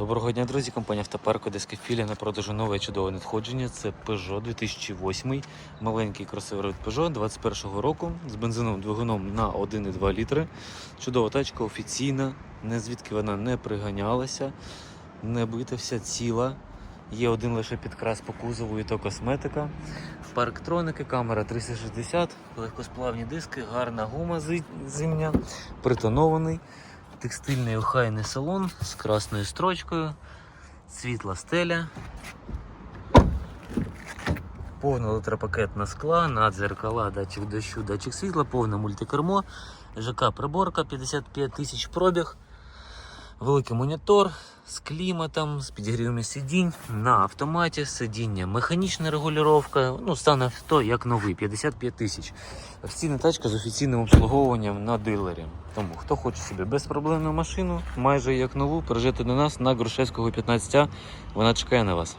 Доброго дня, друзі. Компанія Автопарк Одеська філія на продажу нове чудове надходження. Це Peugeot 2008, маленький кросовер від Peugeot 21-го року з бензиновим двигуном на 1,2 літри. Чудова тачка офіційна, не звідки вона не приганялася, не бита вся ціла. Є один лише підкрас по кузову і то косметика. Парктроники, камера 360, легкосплавні диски, гарна гума зимня, притонований текстильний охайний салон з красною строчкою, світла стеля, повна електропакетна скла, надзеркала, датчик дощу, датчик світла, повне мультикермо, ЖК приборка 55 тисяч пробіг, великий монітор з кліматом, з підігрівами сидінь на автоматі, сидіння, механічна регулювання, ну стан авто як новий, 55 тисяч. Офіційна тачка з офіційним обслуговуванням на дилері. Тому хто хоче собі безпроблемну машину, майже як нову, приїжджайте до нас на Грушевського 15, вона чекає на вас.